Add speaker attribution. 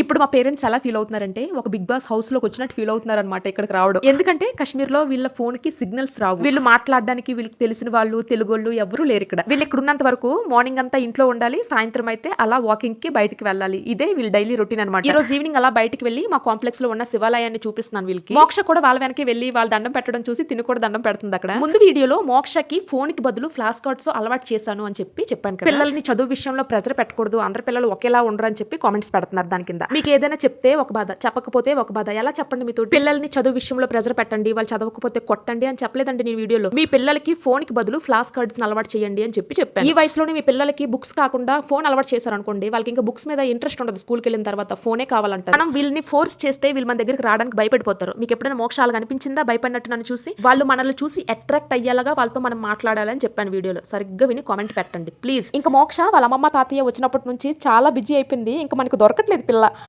Speaker 1: ఇప్పుడు మా పేరెంట్స్ ఎలా ఫీల్ అవుతున్నారంటే ఒక బిగ్ బాస్ హౌస్లోకి వచ్చినట్టు ఫీల్ అవుతున్నారు అనమాట ఇక్కడికి రావడం. ఎందుకంటే కశ్మీర్లో వీళ్ళ ఫోన్కి సిగ్నల్స్ రావు. వీళ్ళు మాట్లాడడానికి వీళ్ళకి తెలిసిన వాళ్ళు తెలుగు వాళ్ళు ఎవరు లేరు ఇక్కడ. వీళ్ళు ఇక్కడ ఉన్నంత వరకు మార్నింగ్ అంతా ఇంట్లో ఉండాలి సాయంత్రం అయితే అలా వాకింగ్కి బయటికి వెళ్ళాలి. ఇదే వీళ్ళ డైలీ రొటీన్ అనమాట ఈ రోజు ఈవినింగ్ అలా బయటికి వెళ్ళి మా కాంప్లెక్స్లో ఉన్న శివాలయాన్ని చూపిస్తున్నాను వీళ్ళకి. మోక్ష కూడా వాళ్ళ వెనక వెళ్ళి వాళ్ళ దండం పెట్టడం చూసి తిని కూడా దండం పెడుతుంది అక్కడ. ముందు వీడియోలో మోక్షకి ఫోన్కి బదులు ఫ్లాష్ కార్డ్స్ అలవాటు చేశాను అని చెప్పి చెప్పాను పిల్లల్ని చదువు విషయంలో ప్రెజర్ పెట్టకూడదు అందరి పిల్లలు ఒకేలా ఉండరు అని చెప్పి కామెంట్స్ పెడుతున్నారు దాని కింద మీకు ఏదైనా చెప్తే ఒక బాధ చెప్పకపోతే ఒక బాధ. ఎలా చెప్పండి మీతో? పిల్లల్ని చదువు విషయంలో ప్రెజర్ పెట్టండి వాళ్ళు చదవకపోతే కొట్టండి అని చెప్పలేదండి నేను వీడియోలో. మీ పిల్లలకి ఫోన్కి బదులు ఫ్లాష్ కార్డ్స్ అలవాటు చేయండి అని చెప్పి చెప్పాను. ఈ వయసులోనే మీ పిల్లలకి బుక్స్ కాకుండా ఫోన్ అలవాటు చేశారు అనుకోండి వాళ్ళకి ఇంకా బుక్స్ మీద ఇంట్రెస్ట్ ఉండదు స్కూల్కి వెళ్ళిన తర్వాత ఫోనే కావాలంటారు. మనం వీళ్ళని ఫోర్స్ చేస్తే వీళ్ళు మన దగ్గరికి రావడానికి భయపడిపోతారు. మీకు ఎప్పుడైనా మోక్షాలు కనిపించిందా? భయపడినట్టు నన్ను చూసి? వాళ్ళు మనల్ని చూసి అట్రాక్ట్ అయ్యేలాగా వాళ్ళతో మనం మాట్లాడాలని చెప్పాను వీడియోలో. సరిగ్గా విని కామెంట్ పెట్టండి ప్లీజ్. ఇంకా మోక్ష వాళ్ళ అమ్మమ్మ తాతయ్య వచ్చినప్పటి నుంచి చాలా బిజీ అయిపోయింది. ఇంకా మనకు దొరకట్లేదు పిల్ల.